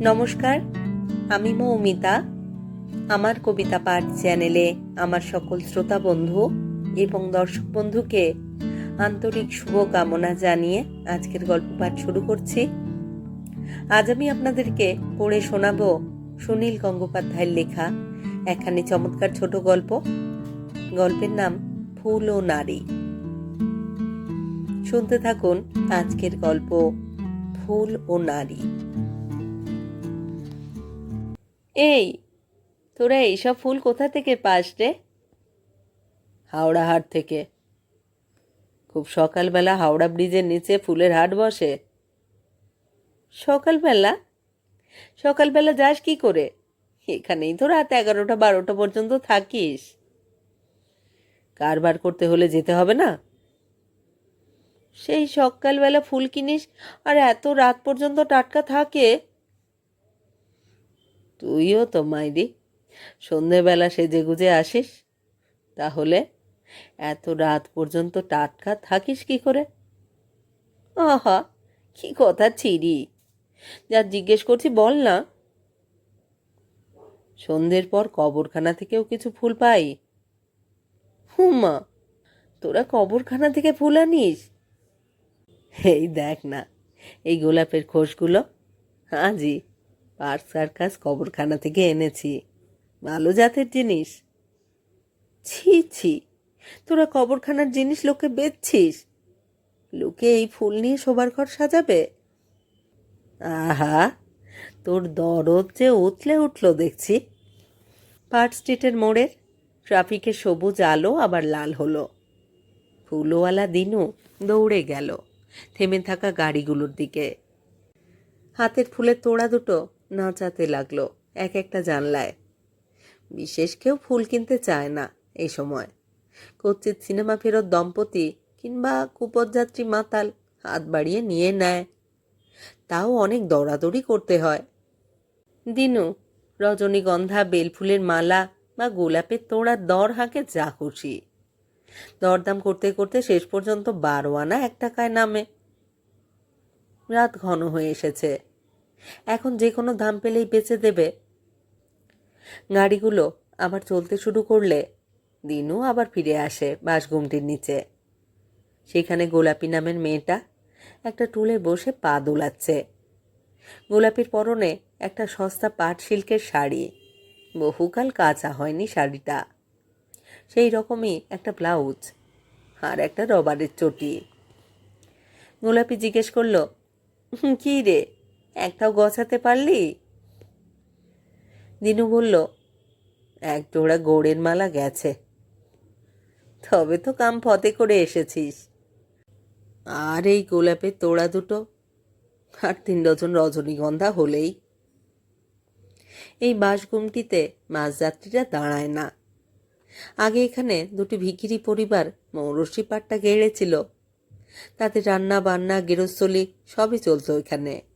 নমস্কার, আমি মৌমিতা। আমার কবিতা পাঠ চ্যানেলে আমার সকল শ্রোতা বন্ধু এবং দর্শক বন্ধুকে আন্তরিক শুভকামনা জানিয়ে আজকের গল্প পাঠ শুরু করছি। আজ আমি আপনাদেরকে পড়ে শোনাব সুনীল গঙ্গোপাধ্যায়ের লেখা এখানে চমৎকার ছোট গল্প। গল্পের নাম ফুল ও নারী। শুনতে থাকুন আজকের গল্প ফুল ও নারী। এই তোরা এইসব ফুল কোথা থেকে পাস রে? হাওড়া হাট থেকে। খুব সকালবেলা হাওড়া ব্রিজের নিচে ফুলের হাট বসে। সকালবেলা? সকালবেলা যাস কি করে? এখানেই তো রাত এগারোটা বারোটা পর্যন্ত থাকিস। কারবার করতে হলে যেতে হবে না? সেই সকালবেলা ফুল কিনিস আর এত রাত পর্যন্ত টাটকা থাকে। তুইও তো মাইরি, সন্ধেবেলা সেজে গুজে আসিস? তাহলে এত রাত পর্যন্ত টাটকা থাকিস কি করে? আহা, কি কথা ছিরি। যা জিজ্ঞেস করছি বল না। সন্ধ্যের পর কবরখানা থেকেও কিছু ফুল পাই? হুমা, তোরা কবরখানা থেকে ফুল আনিস? এই দেখ না, এই গোলাপের খোসগুলো। হ্যাঁ জি পার্ক সার্কাস, কবরখানা থেকে এনেছি। ভালো জাতের জিনিস। ছি ছি, তোরা কবরখানার জিনিস লোকে বেচছিস? লোকে এই ফুল নিয়ে শোবার ঘর সাজাবে? আহা, তোর দরদ যে উতলে উঠল দেখছি। পার্ক স্ট্রিটের মোড়ের ট্রাফিকের সবুজ আলো, আবার লাল হলো। ফুলওয়ালা দিনু দৌড়ে গেল, থেমে থাকা গাড়িগুলোর দিকে। হাতের ফুলের তোড়া দুটো নাচাতে লাগল এক একটা জানলায়। বিশেষ কেউ ফুল কিনতে চায় না এই সময়। কচ্ছিত সিনেমা ফেরত দম্পতি কিংবা কুপদযাত্রী মাতাল হাত বাড়িয়ে নিয়ে নেয়। তাও অনেক দৌড়াদৌড়ি করতে হয়। দিনু, রজনীগন্ধা, বেলফুলের মালা বা গোলাপের তোড়ার দর হাঁকে যা খুশি। দরদাম করতে করতে শেষ পর্যন্ত বারো আনা এক টাকায় নামে। রাত ঘন হয়ে এসেছে। এখন যে কোনো দাম পেলেই বেচে দেবে। গাড়িগুলো আবার চলতে শুরু করলে দিনু আবার ফিরে আসে বাসগুমটির নিচে। সেখানে গোলাপি নামের মেয়েটা একটা টুলে বসে পা দোলাচ্ছে। গোলাপির পরনে একটা সস্তা পাট সিল্কের শাড়ি। বহুকাল কাঁচা হয়নি শাড়িটা। সেই রকমই একটা ব্লাউজ আর একটা রবারের চটি। গোলাপি জিজ্ঞেস করল কী রে? একটাও গছাতে পারলি? দিনু বলল, এক জোড়া গোড়ের মালা গেছে। তবে তো কাম ফতে করে এসেছিস। আর এই গোলাপের তোড়া দুটো? আর তিন ডজন রজনীগন্ধা হলেই? এই বাসগুমটিতে মাঝযাত্রীরা দাঁড়ায় না। আগে এখানে দুটি ভিখিরি পরিবার মৌরসি পাট্টা গেড়েছিল। তাতে রান্না বান্না গেরস্থলি সবই চলতো এখানে।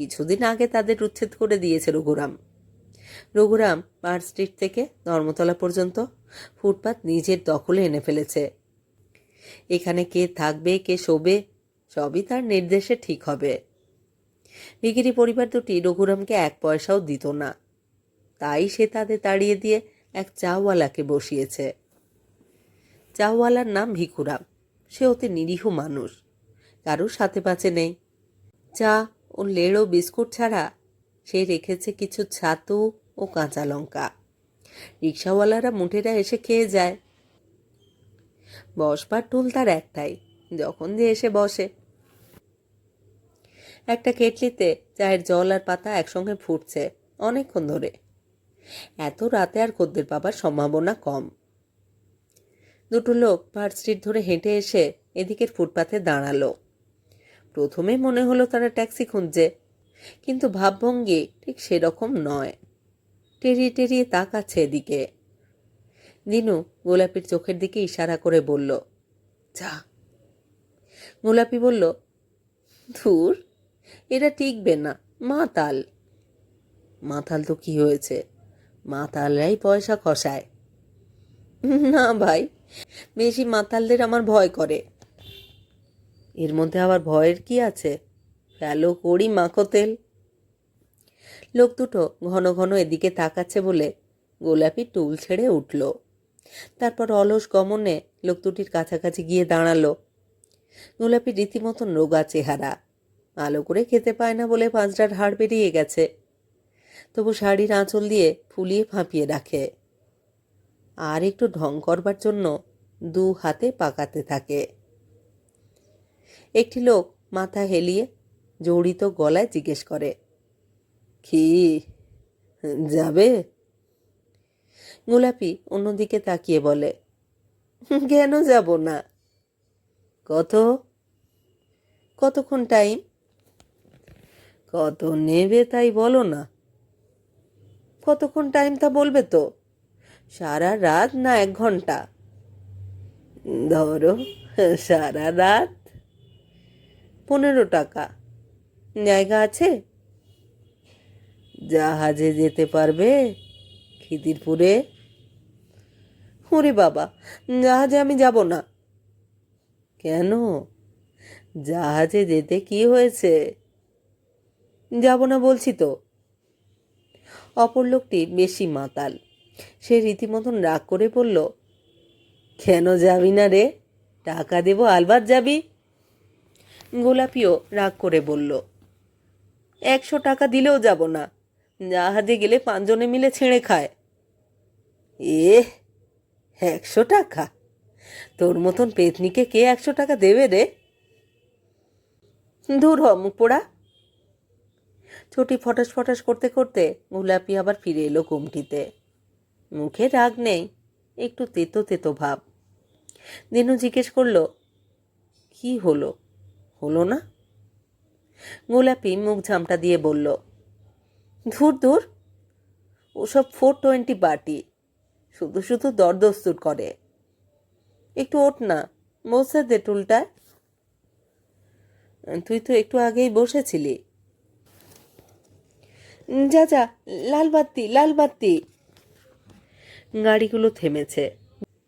কিছুদিন আগে তাদের উচ্ছেদ করে দিয়েছে রঘুরাম। রঘুরাম পার্ক স্ট্রিট থেকে ধর্মতলা পর্যন্ত ফুটপাত নিজের দখলে এনে ফেলেছে। এখানে কে থাকবে, কে শোবে, সবই তার নির্দেশে ঠিক হবে। ভিগিরি পরিবার দুটি রঘুরামকে এক পয়সাও দিত না। তাই সে তাদের তাড়িয়ে দিয়ে এক চাওয়ালাকে বসিয়েছে। চাওয়ালার নাম ভিখুরাম। সে অতি নিরীহ মানুষ। কারোর সাথে পাচে নেই। চা ও লেড়ো বিস্কুট ছাড়া সে রেখেছে কিছু ছাতু ও কাঁচা লঙ্কা। রিক্সাওয়ালারা মুঠেরা এসে খেয়ে যায়। বসবার টুল তার একটাই, যখন দিয়ে এসে বসে। একটা কেটলিতে চায়ের জল আর পাতা একসঙ্গে ফুটছে অনেকক্ষণ ধরে। এত রাতে আর খদ্দের পাবার সম্ভাবনা কম। দুটো লোক পার্ক স্ট্রিট ধরে হেঁটে এসে এদিকের ফুটপাথে দাঁড়াল। প্রথমে মনে হলো তারা ট্যাক্সি খুঁজছে, কিন্তু ভাবভঙ্গি ঠিক সেরকম নয়। টেরিয়ে টেরিয়ে তাকাচ্ছে এদিকে। দিনু গোলাপির চোখের দিকে ইশারা করে বলল, যা। গোলাপি বলল, ধুর এটা টিকবে না, মাতাল। মাতাল তো কি হয়েছে? মাতালরাই পয়সা খসায়। না ভাই, বেশি মাতালদের আমার ভয় করে। এর মধ্যে আবার ভয়ের কি আছে? ফেলো করি মাখো তেল। লোক দুটো ঘন ঘন এদিকে তাকাচ্ছে বলে গোলাপি টুল ছেড়ে উঠল। তারপর অলস গমনে লোক দুটির কাছাকাছি গিয়ে দাঁড়াল। গোলাপি রীতিমতন রোগা চেহারা। আলো করে খেতে পায় না বলে পাঁচটার হাড় বেরিয়ে গেছে। তবু শাড়ির আঁচল দিয়ে ফুলিয়ে ফাঁপিয়ে রাখে। আর একটু ঢং করবার জন্য দু হাতে পাকাতে থাকে। একটি লোক মাথা হেলিয়ে জড়িত গলায় জিজ্ঞেস করে, কি, যাবে? গোলাপি অন্যদিকে তাকিয়ে বলে, কেন যাব না? কত? কতক্ষণ টাইম? কত নেবে তাই বলো না। কতক্ষণ টাইম তা বলবে তো? সারা রাত না এক ঘণ্টা? ধরো, সারা রাত পনেরো টাকা। জায়গা আছে? জাহাজে যেতে পারবে খিদিরপুরে? ওরে বাবা, জাহাজে আমি যাব না। কেন? জাহাজে যেতে কি হয়েছে? যাব না বলছি তো। অপর লোকটি বেশি মাতাল। সে রীতিমতন রাগ করে বলল, কেন যাবি না রে? টাকা দেবো আলবাত যাবি? গোলাপিও রাগ করে বলল, একশো টাকা দিলেও যাব না। জাহাজে গেলে পাঁচজনে মিলে ছেড়ে খায়। এ একশো টাকা? তোর মতন পেতনিকে কে একশো টাকা দেবে রে? দূর হ পোড়া। ছুটি ফটাস ফটাস করতে করতে গোলাপি আবার ফিরে এলো কুমটিতে। মুখে রাগ নেই, একটু তেতো তেতো ভাব। দিনু জিজ্ঞেস করল, কি হলো? হলো না? গোলাপি মুখ ঝামটা দিয়ে বলল, ধুর ধুর, ওসব ফোর টোয়েন্টি বাটি, শুধু শুধু দরদস্তুর করে। একটু ওঠ না বসে দে টুলটায় তুই তো একটু আগেই বসেছিলি। যা যা, লাল বাত্তি লাল বাত্তি গাড়িগুলো থেমেছে।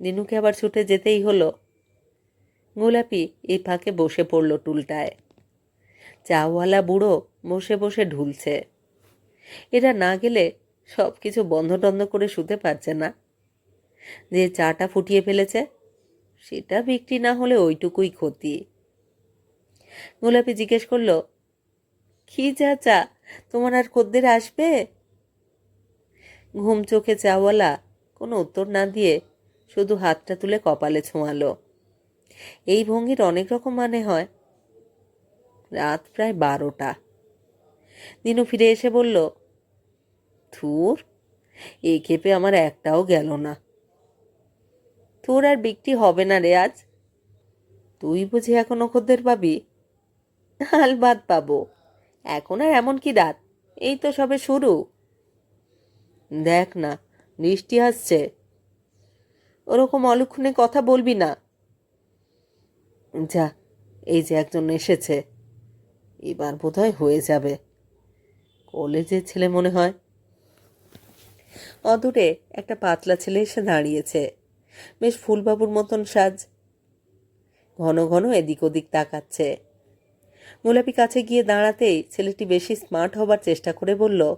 দিনুকে আবার ছুটে যেতেই হলো। গোলাপি এই ফাঁকে বসে পড়ল টুলটায়। চাওয়ালা বুড়ো বসে বসে ঢুলছে। এরা না গেলে সব কিছু বন্ধ টন্ধ করে শুতে পারছে না। যে চাটা ফুটিয়ে ফেলেছে, সেটা বিক্রি না হলে ওইটুকুই ক্ষতি। গোলাপি জিজ্ঞেস করল, কি চা চা তোমার আর খদ্দের আসবে? ঘুম চোখে চাওয়ালা কোনো উত্তর না দিয়ে শুধু হাতটা তুলে কপালে ছোঁয়ালো। এই ভঙ্গির অনেক রকম মানে হয়। রাত প্রায় বারোটা। দিনু ফিরে এসে বলল থুর এই ক্ষেপে আমার একটাও গেল না। তোর আর বিক্রি হবে না রে আজ। তুই বুঝি এখনও খদ্দের পাবি? আলবাদ পাবো। এখন আর এমন কি রাত? এই তো সবে শুরু। দেখ না, বৃষ্টি আসছে। ওরকম অলক্ষণে কথা বলবি না। যা, এই যে একজন এসেছে। এবার বোধহয় হয়ে যাবে। কলেজের ছেলে মনে হয়। অদূরে একটা পাতলা ছেলে এসে দাঁড়িয়েছে। বেশ ফুলবাবুর মতন সাজ। ঘন ঘন এদিক ওদিক তাকাচ্ছে। গোলাপি কাছে গিয়ে দাঁড়াতেই ছেলেটি বেশি স্মার্ট হবার চেষ্টা করে বলল,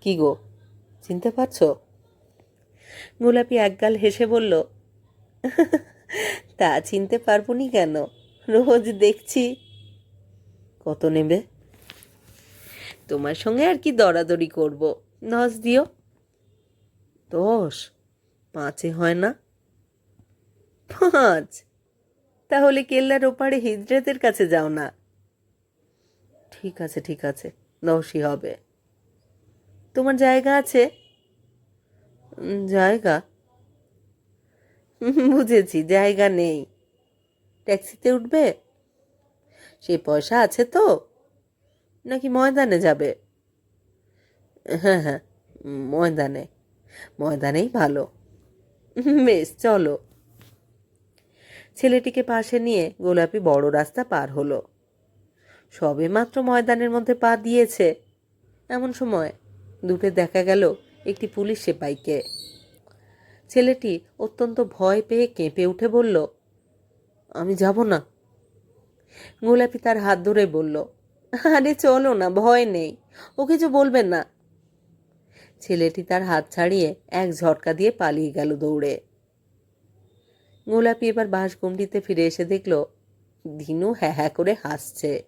কি গো, চিনতে পারছ? গোলাপি একগাল হেসে বলল তা চিনতে পারব নি কেন? রোজ দেখছি। কত নেবে? তোমার সঙ্গে আর কি দরাদরি করব। দশ দিও। দশ? পাঁচে হয় না? পাঁচ? তাহলে কেল্লার ওপারে হিজড়েদের কাছে যাও না। ঠিক আছে ঠিক আছে। দশই হবে। তোমার জায়গা আছে? জায়গা? বুঝেছি, জায়গা নেই। ট্যাক্সিতে উঠবে? সে পয়সা আছে তো? নাকি ময়দানে যাবে? হ্যাঁ হ্যাঁ ময়দানে। ময়দানেই ভালো। বেশ, চলো। ছেলেটিকে পাশে নিয়ে গোলাপি বড় রাস্তা পার হলো। সবে মাত্র ময়দানের মধ্যে পা দিয়েছে। এমন সময় দুটো দেখা গেল একটি পুলিশ সেপাইকে ছেলেটি অত্যন্ত ভয় পেয়ে কেঁপে উঠে বলল, আমি যাব না। গোলাপি তার হাত ধরে বলল, আরে চলো না, ভয় নেই, ও কিছু বলবেন না। ছেলেটি তার হাত ছাড়িয়ে এক ঝটকা দিয়ে পালিয়ে গেল দৌড়ে। গোলাপি এবার বাঁশগুমটিতে ফিরে এসে দেখল, দিনু হ্যাঁ হ্যাঁ করে হাসছে।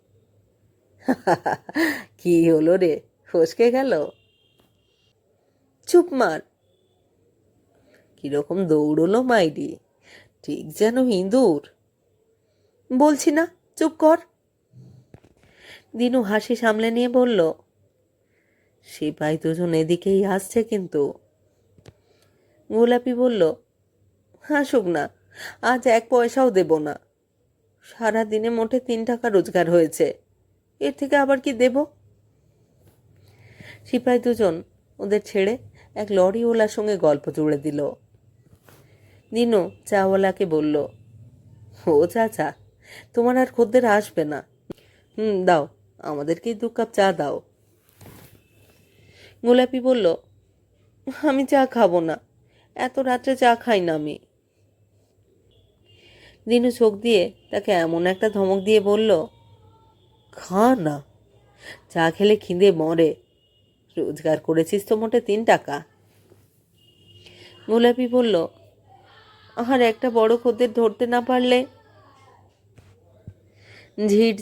কি হলো রে, ফসকে গেল? চুপ মার কীরকম দৌড়লো মাইরি ঠিক যেন ইঁদুর। বলছি না, চুপ কর। দিনু হাসি সামলে নিয়ে বলল, সিপাই দুজন এদিকেই আসছে কিন্তু। গোলাপি বলল, হাসুক না, আজ এক পয়সাও দেব না। সারা দিনে মোটে তিন টাকা রোজগার হয়েছে, এর থেকে আবার কি দেব? সিপাই দুজন ওদের ছেড়ে এক লরিওয়ালার সঙ্গে গল্প জুড়ে দিল। দিনু চাওয়ালাকে বলল, ও চাচা, তোমার আর খদ্দের আসবে না। হুম, দাও, আমাদেরকেই দু কাপ চা দাও। গোলাপি বলল, আমি চা খাব না, এত রাত্রে চা খাই না আমি। দিনু চোখ দিয়ে তাকে এমন একটা ধমক দিয়ে বলল, খা না, চা খেলে খিদে মরে, রোজগার করেছিস তো মোটে তিন টাকা। গোলাপি বলল আর একটা বড় খদ্দের ধরতে না পারলে? ঝিট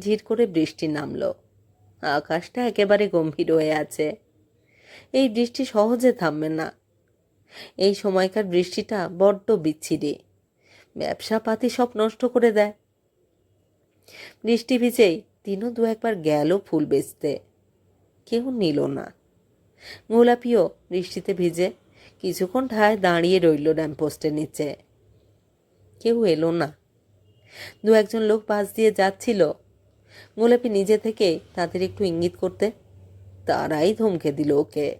ঝিট করে বৃষ্টি নামলো। আকাশটা একেবারে গম্ভীর হয়ে আছে। এই বৃষ্টি সহজে থামবে না। এই সময়কার বৃষ্টিটা বড্ড বিচ্ছিরি। ব্যবসা পাতি সব নষ্ট করে দেয়। বৃষ্টি ভিজেই দিনও দু একবার গেল ফুল বেচতে। কেউ নিল না। গোলাপিও বৃষ্টিতে ভিজে কিছুক্ষণ ঠায় দাঁড়িয়ে রইল ল্যাম্পোস্টের নিচে। কেউ এলো না। দু একজন লোক পাশ দিয়ে যাচ্ছিল। গোলাপি নিজে থেকে তাদের একটু ইঙ্গিত করতে, তারাই ধমকে দিল ওকে।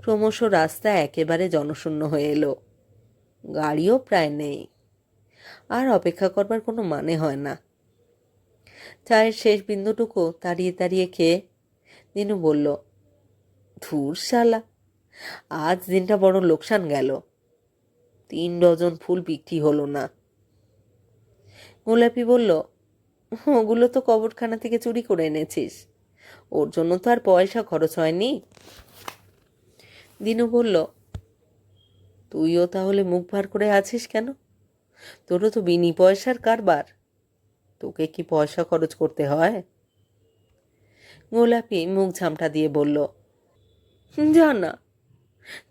ক্রমশ রাস্তা একেবারে জনশূন্য হয়ে এলো। গাড়িও প্রায় নেই। আর অপেক্ষা করবার কোনো মানে হয় না। চায়ের শেষ বিন্দুটুকু তাড়িয়ে তাড়িয়ে খেয়ে দিনু বলল ধুর শালা আজ দিনটা বড় লোকসান গেল। তিন ডজন ফুল বিক্রি হলো না। গোলাপি বলল, ওগুলো তো কবরখানা থেকে চুরি করে এনেছিস। ওর জন্য তো আর পয়সা খরচ হয়নি। দিনু বলল, তুইও তাহলে মুখ ভার করে আছিস কেন? তোরও তো বিনি পয়সার কারবার। তোকে কি পয়সা খরচ করতে হয়? গোলাপি মুখ ঝামটা দিয়ে বলল, না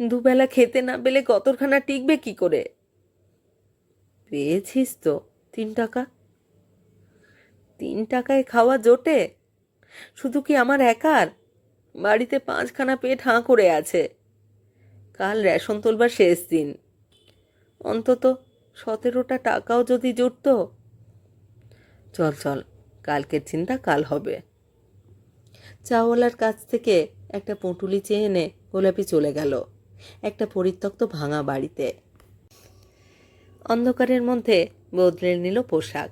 দুবেলা খেতে না পেলে কতখানা টিকবে কি করে? পেয়েছিস তো তিন টাকা। তিন টাকায় খাওয়া জোটে? শুধু কি আমার একার? বাড়িতে পাঁচখানা পেট হাঁ করে আছে। কাল রেশন তোলবার শেষ দিন। অন্তত সতেরোটা টাকাও যদি জুটত। চল চল, কালকের চিন্তা কাল হবে। চাওয়ালার কাছ থেকে একটা পুঁটুলি চেয়ে এনে গোলাপি চলে গেল। একটা পরিত্যক্ত ভাঙা বাড়িতে। অন্ধকারের মধ্যে বদলে নিল পোশাক।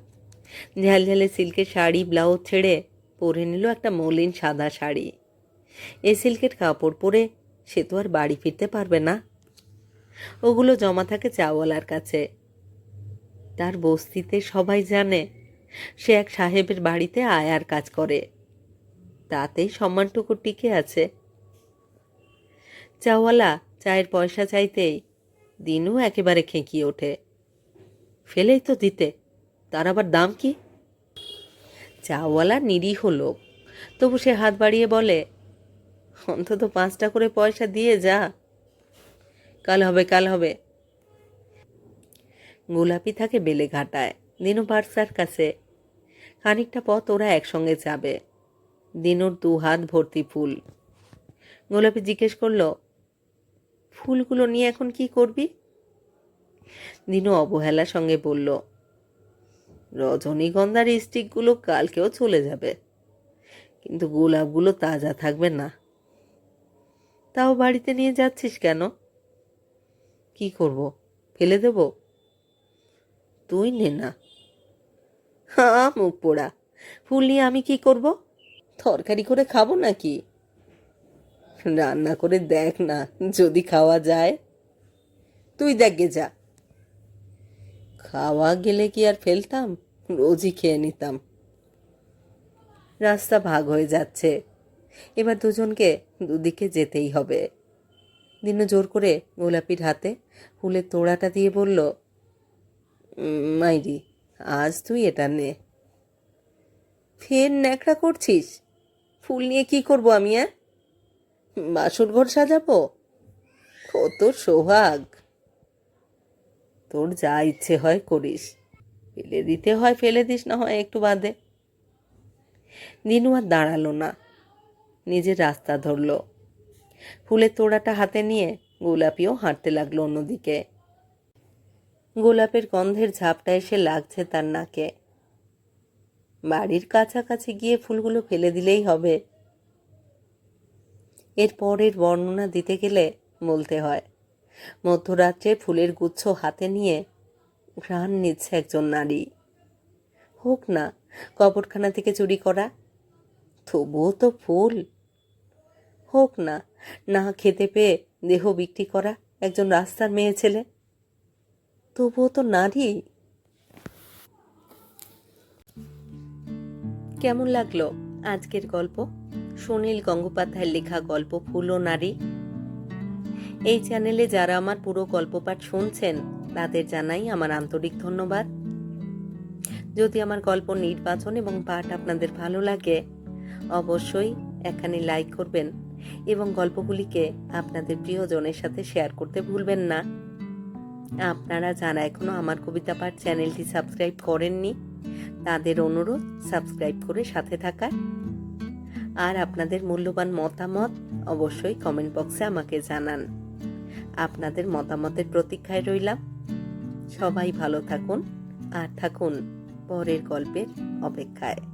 ঝালঝালে সিল্কের শাড়ি, ব্লাউজ ছেড়ে পরে নিল একটা মলিন সাদা শাড়ি। এ সিল্কের কাপড় পরে সে তো আর বাড়ি ফিরতে পারবে না। ওগুলো জমা থাকে চাওয়ালার কাছে। তার বস্তিতে সবাই জানে, সে এক সাহেবের বাড়িতে আয়ার কাজ করে। তাতেই সম্মানটুকু টিকে আছে। চাওয়ালা চায়ের পয়সা চাইতেই দিনও একেবারে খেঁকিয়ে ওঠে। ফেলেই তো দিতে, তার আবার দাম কি? চাওয়ালা নিরীহ লোক, তবু সে হাত বাড়িয়ে বলে, অন্তত পাঁচটা করে পয়সা দিয়ে যা। কাল হবে কাল হবে। গোলাপি থাকে বেলে ঘাটায়। দিনু পার্সার কাছে। খানিকটা পথ ওরা একসঙ্গে যাবে। দিনুর দু হাত ভর্তি ফুল। গোলাপি জিজ্ঞেস করল ফুলগুলো নিয়ে এখন কি করবি? দিনু অবহেলার সঙ্গে বলল, রজনীগন্ধার স্টিকগুলো কালকেও চলে যাবে, কিন্তু গোলাপগুলো তাজা থাকবে না। তাও বাড়িতে নিয়ে যাচ্ছিস কেন? কি করব, ফেলে দেব? তুই নে না। হ্যাঁ মুখ পোড়া। ফুল নিয়ে আমি কি করব? তরকারি করে খাব নাকি? রান্না করে দেখ না, যদি খাওয়া যায়। তুই দেখগে যা। খাওয়া গেলে কি আর ফেলতাম? রোজই খেয়ে নিতাম। রাস্তা ভাগ হয়ে যাচ্ছে। এবার দুজনকে দুদিকে যেতেই হবে। দিনু জোর করে গোলাপির হাতে ফুলের তোড়াটা দিয়ে বলল মাইরি, আজ তুই এটা নে। ফের ন্যাকড়া করছিস? ফুল নিয়ে কি করব আমি হ্যাঁ বাসর ঘর সাজাবো? কত সোহাগ। তোর যা ইচ্ছে হয় করিস। ফেলে দিতে হয়, ফেলে দিস, না হয় একটু বাদে। দিনু আর দাঁড়াল না। নিজের রাস্তা ধরলো। ফুলের তোড়াটা হাতে নিয়ে গোলাপিও হাঁটতে লাগল অন্যদিকে। গোলাপের গন্ধের ঝাপটা এসে লাগছে তার নাকে। বাড়ির কাছাকাছি গিয়ে ফুলগুলো ফেলে দিলেই হবে। এর পরের বর্ণনা দিতে গেলে বলতে হয়। মধ্যরাত্রে ফুলের গুচ্ছ হাতে নিয়ে ঘ্রাণ নিচ্ছে একজন নারী। হোক না, কবরখানা থেকে চুরি করা, তবুও তো ফুল। হোক না না খেতে পেয়ে দেহ বিক্রি করা একজন রাস্তার মেয়ে ছেলে, তবুও তো নারী। কেমন লাগল আজকের গল্প? সুনীল গঙ্গোপাধ্যায়ের লেখা গল্প ফুল ও নারী। এই চ্যানেলে যারা আমার পুরো গল্পপাঠ শুনছেন, তাদের জানাই আমার আন্তরিক ধন্যবাদ। যদি আমার গল্প নির্বাচন এবং পাঠ আপনাদের ভালো লাগে, অবশ্যই এখানে লাইক করবেন এবং গল্পগুলিকে আপনাদের প্রিয়জনের সাথে শেয়ার করতে ভুলবেন না। আপনারা যারা এখনও আমার কবিতা পাঠ চ্যানেলটি সাবস্ক্রাইব করেননি, তাদের অনুরোধ সাবস্ক্রাইব করে সাথে থাকার। আর আপনাদের মূল্যবান মতামত অবশ্যই কমেন্ট বক্সে আমাকে জানান। আপনাদের মতামতের প্রতীক্ষায় রইলাম। সবাই ভালো থাকুন, আর থাকুন পরের গল্পের অপেক্ষায়।